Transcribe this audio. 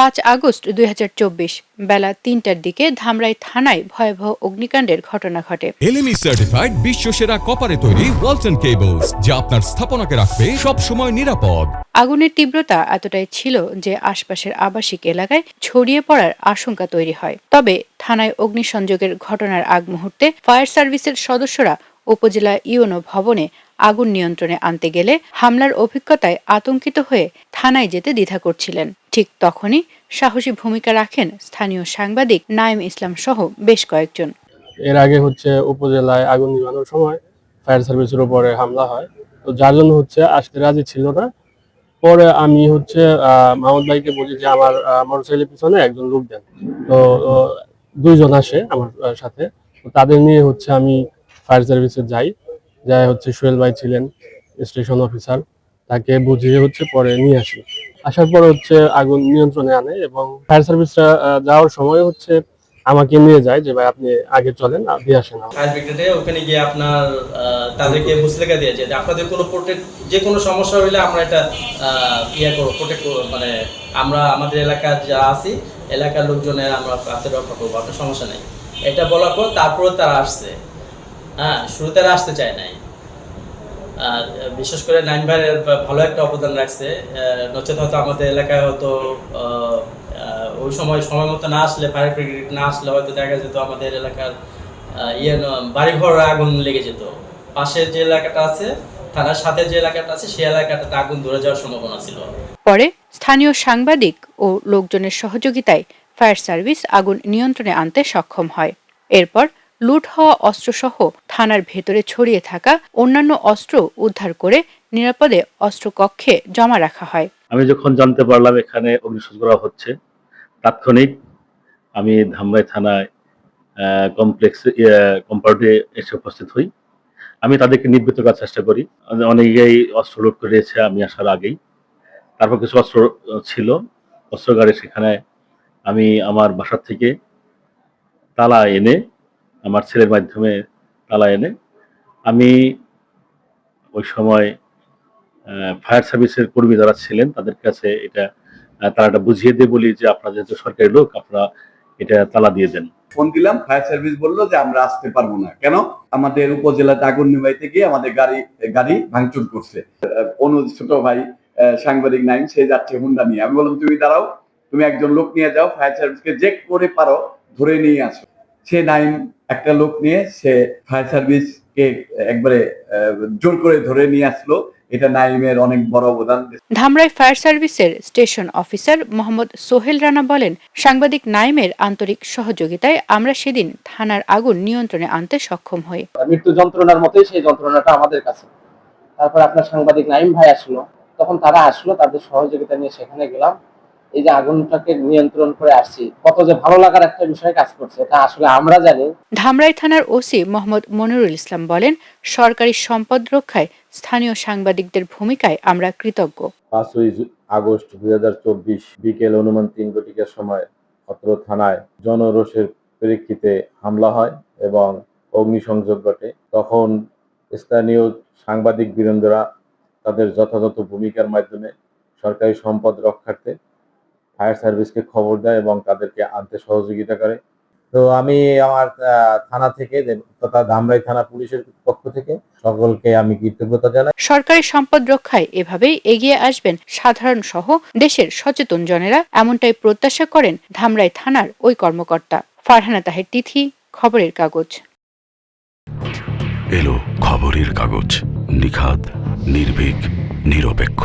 পাঁচ আগস্ট দুই হাজার চব্বিশ বেলা তিনটার দিকে ধামরাই থানায় ভয়াবহ অগ্নিকাণ্ডের ঘটনা ঘটে। এলএমই সার্টিফাইড বিশ্ব সেরা কপারে তৈরি ওয়ালটন কেবলস যা আপনার স্থাপনাকে রাখবে সব সময় নিরাপদ। আগুনের তীব্রতা এতটাই ছিল যে আশপাশের আবাসিক এলাকায় ছড়িয়ে পড়ার আশঙ্কা তৈরি হয়। তবে থানায় অগ্নিসংযোগের ঘটনার আগ মুহূর্তে ফায়ার সার্ভিসের সদস্যরা উপজেলা ইউনো ভবনে আগুন নিয়ন্ত্রণে আনতে গেলে হামলার অভিজ্ঞতায় আতঙ্কিত হয়ে থানায় যেতে দ্বিধা করছিলেন। ঠিক তখনই সাহসী ভূমিকা রাখেন স্থানীয় সাংবাদিক নাইম ইসলাম সহ বেশ কয়েকজন। এর আগে হচ্ছে উপজেলায় আগুন নিভানোর সময় ফায়ার সার্ভিসের উপরে হামলা হয়। তো যার জন্য হচ্ছে আসতে রাজি ছিল না। পরে আমি হচ্ছে মাহমুদ ভাইকে বলি যে আমার মোটরসাইকেলের পিছনে একজন লোক দেন। তো দুইজন আসে আমার সাথে। তাদের নিয়ে হচ্ছে আমি ফায়ার সার্ভিসে যাই। যাই হচ্ছে সোহেল ভাই ছিলেন স্টেশন অফিসার। তাকে বুঝিয়ে হচ্ছে পরে নিয়ে আসি। আসার পর হচ্ছে আগুন নিয়ন্ত্রণে আনে এবং ফায়ার সার্ভিসটা যাওয়ার সময় হচ্ছে আমাকে নিয়ে যায় যে, ভাই, আপনি আগে চলেন দিয়ে আসেন ফায়ার ব্রিগেডে ওখানে গিয়ে আপনার তাদেরকে বুঝলেখা দিয়েছে যে আপনাদের কোনো প্রোটেক্ট যে কোনো সমস্যা হইলে আমরা এটা ইয়ে করব প্রোটেক্ট মানে আমরা, আমাদের এলাকার যা আছি, এলাকার লোকজনের আমরা আত্মরক্ষা করব, আপনার সমস্যা নেই। এটা বলার পর তারপরে তারা আসছে। হ্যাঁ শুরুতে আসতে চায় নাই। বিশেষ করে নাইন ভাইয়ের ভালো একটা অবদান রাখছে। নচেত হয়তো আমাদের এলাকায় হয়তো ওই সময় সময় মতো না আসলে ফায়ার ব্রিগেড না আসলে হয়তো দেখা যেত আমাদের এলাকার ইয়ে বাড়িঘর আগুন লেগে যেত। পাশের যে এলাকাটা আছে, থানার সাথে যে এলাকাটা আছে, সেই এলাকাটাতে আগুন ধরে যাওয়ার সম্ভাবনা ছিল। পরে স্থানীয় সাংবাদিক ও লোকজনের সহযোগিতায় ফায়ার সার্ভিস আগুন নিয়ন্ত্রণে আনতে সক্ষম হয়। এরপর লুট হওয়া অস্ত্রসহ থানার ভেতরে ছড়িয়ে থাকা অন্যান্য অস্ত্র উদ্ধার করে নিরাপদে অস্ত্র কক্ষে জমা রাখা হয়। আমি যখন জানতে পারলাম এখানে অগ্নিশোধ করা হচ্ছে, তাৎক্ষণিক আমি ধামরাই থানায় কমপ্লেক্স কম্পাউন্ডে এসে উপস্থিত হই। আমি তাদেরকে নিবৃত্ত করার চেষ্টা করি। অনেকেই অস্ত্র লোড করেছে আমি আসার আগেই। তারপর কিছু অস্ত্র ছিল, অস্ত্রগারে সেখানে আমি আমার বাসার থেকে তালা এনে আমার ছেলের মাধ্যমে তালা এনে আমি ওই সময় ফায়ার সার্ভিসের কর্মী যারা ছিলেন তাদের কাছে এটা এটা বুঝিয়ে দিয়ে বলি যে আপনারা যেহেতু সরকারি লোক, আপনারা এটা তালা দিয়ে দেন। ফোন দিলাম, ফায়ার সার্ভিস বলল যে আমরা আসতে পারব না। কেন? আমাদের উপজেলাতে আগুন নিভাইতে গিয়ে আমাদের গাড়ি গাড়ি ভাঙচুর করছে। অনুজ ছোট ভাই সাংবাদিক নাইম সে যাচ্ছে হুন্ডা নিয়ে। আমি বললাম, তুমি দাঁড়াও, তুমি একজন লোক নিয়ে যাও, ফায়ার সার্ভিসকে যে করে পারো ধরে নিয়ে আসো। সে নাইম একটা লোক নিয়ে সে ফায়ার সার্ভিসকে একবারে জোর করে ধরে নিয়ে আসলো। এটা নাইমের অনেক বড় অবদান। ধামরাই ফায়ার সার্ভিসের স্টেশন অফিসার মোহাম্মদ সোহেল রানা বলেন সাংবাদিক নাইমের আন্তরিক সহযোগিতায় আমরা সেদিন থানার আগুন নিয়ন্ত্রণে আনতে সক্ষম হই। মৃত্যু যন্ত্রণার মতোই সেই যন্ত্রণাটা আমাদের কাছে। তারপর আপনার সাংবাদিক নাইম ভাই আসলো। তখন তারা আসলো তাদের সহযোগিতা নিয়ে সেখানে গেলাম। এই যে আগুনটাকে নিয়ন্ত্রণ করে আসছি কত যে ভালো লাগার একটা বিষয় কাজ করছে এটা আসলে আমরা জানি। ধামরাই থানার ওসি মোহাম্মদ মনিরুল ইসলাম বলেন সরকারি সম্পদ রক্ষায় স্থানীয় সাংবাদিকদের ভূমিকায় আমরা কৃতজ্ঞ। পাঁচই আগস্ট দুই হাজার চব্বিশ বিকেল অনুমান তিন ঘটিকার সময় অত্র থানায় জনরোষের প্রেক্ষিতে হামলা হয় এবং অগ্নিসংযোগ ঘটে। তখন স্থানীয় সাংবাদিক বীরেন্দ্ররা তাদের যথাযথ ভূমিকার মাধ্যমে সরকারি সম্পদ রক্ষার্থে ফায়ার সার্ভিসকে খবর দেয় এবং তাদেরকে আনতে সহযোগিতা করে। তো আমি আমার থানা থেকে তথা ধামরাই থানা পুলিশের পক্ষ থেকে সকলকে আমি কৃতজ্ঞতা জানাই। সরকারি সম্পদ রক্ষায় এভাবেই এগিয়ে আসবেন সাধারণ সহ দেশের সচেতন জনেরা এমনটাই প্রত্যাশা করেন ধামরাই থানার ওই কর্মকর্তা। ফারহানা তাহের তিথি খবরের কাগজ। এলো খবরের কাগজ। নিখাদ নির্ভীক নিরপেক্ষ।